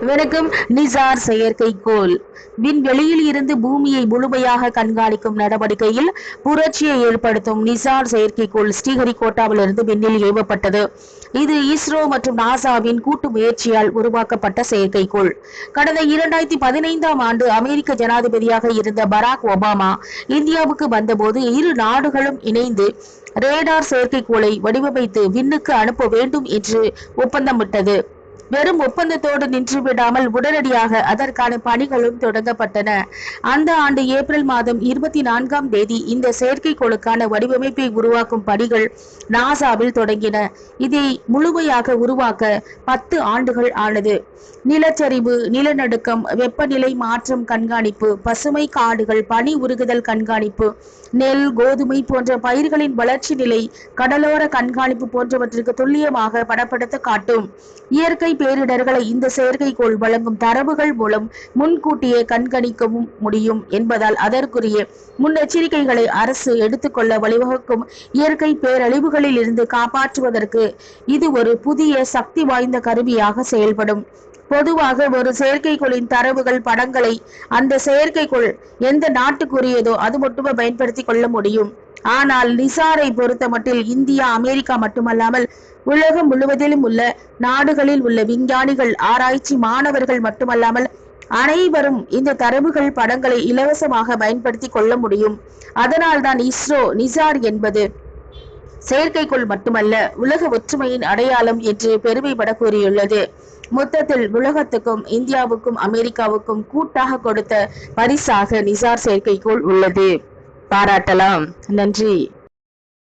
வணக்கம் நிசார் செயற்கைக்கோள் விண்வெளியில் இருந்து பூமியை முழுமையாக கண்காணிக்கும் நடவடிக்கையில் புரட்சியை ஏற்படுத்தும் நிசார் செயற்கைக்கோள் ஸ்ரீஹரிகோட்டாவிலிருந்து விண்ணில் ஏவப்பட்டது. இது இஸ்ரோ மற்றும் நாசாவின் கூட்டு முயற்சியால் உருவாக்கப்பட்ட செயற்கைக்கோள் கடந்த இரண்டாயிரத்தி பதினைந்தாம் ஆண்டு அமெரிக்க ஜனாதிபதியாக இருந்த பராக் ஒபாமா இந்தியாவுக்கு வந்தபோது இரு நாடுகளும் இணைந்து ரேடார் செயற்கைக்கோளை வடிவமைத்து விண்ணுக்கு அனுப்ப வேண்டும் என்று ஒப்பந்தமிட்டது. வெறும் ஒப்பந்தத்தோடு நின்றுவிடாமல் உடனடியாக அதற்கான பணிகளும் தொடங்கப்பட்டன. அந்த ஆண்டு ஏப்ரல் மாதம் இருபத்தி நான்காம் தேதி இந்த செயற்கைக்கோளுக்கான வடிவமைப்பை உருவாக்கும் பணிகள் நாசாவில் தொடங்கின. இதை முழுமையாக உருவாக்க பத்து ஆண்டுகள் ஆனது. நிலச்சரிவு நிலநடுக்கம் வெப்பநிலை மாற்றம் கண்காணிப்பு பசுமை காடுகள் பனி உருகுதல் கண்காணிப்பு நெல் கோதுமை போன்ற பயிர்களின் வளர்ச்சி நிலை கடலோர கண்காணிப்பு போன்றவற்றிற்கு துல்லியமாக படப்படுத்த காட்டும். இயற்கை இயற்கை பேரிடர்களை இந்த செயற்கைக்கோள் வழங்கும் தரவுகள் மூலம் முன்கூட்டியே கண்காணிக்கவும் முடியும் என்பதால் அதற்குரிய முன்னெச்சரிக்கைகளை அரசு எடுத்துக்கொள்ள வழிவகுக்கும் இயற்கை பேரழிவுகளில் இருந்து காப்பாற்றுவதற்கு இது ஒரு புதிய சக்தி வாய்ந்த கருவியாக செயல்படும். பொதுவாக ஒரு செயற்கைக்கோளின் தரவுகள் படங்களை அந்த செயற்கைக்கோள் எந்த நாட்டுக்குரியதோ அது மட்டுமே பயன்படுத்தி கொள்ள முடியும். ஆனால் நிசாரை பொறுத்த மட்டில் இந்தியா அமெரிக்கா மட்டுமல்லாமல் உலகம் முழுவதிலும் உள்ள நாடுகளில் உள்ள விஞ்ஞானிகள் ஆராய்ச்சி மாணவர்கள் மட்டுமல்லாமல் அனைவரும் இந்த தரவுகள் படங்களை இலவசமாக பயன்படுத்தி கொள்ள முடியும். அதனால்தான் இஸ்ரோ நிசார் என்பது செயற்கைக்கோள் மட்டுமல்ல உலக ஒற்றுமையின் அடையாளம் என்று பெருமைப்பட கூறியுள்ளது. மொத்தத்தில் உலகத்துக்கும் இந்தியாவுக்கும் அமெரிக்காவுக்கும் கூட்டாக கொடுத்த பரிசாக நிசார் செயற்கைக்கோள் உள்ளது. பாராட்டலாம். நன்றி.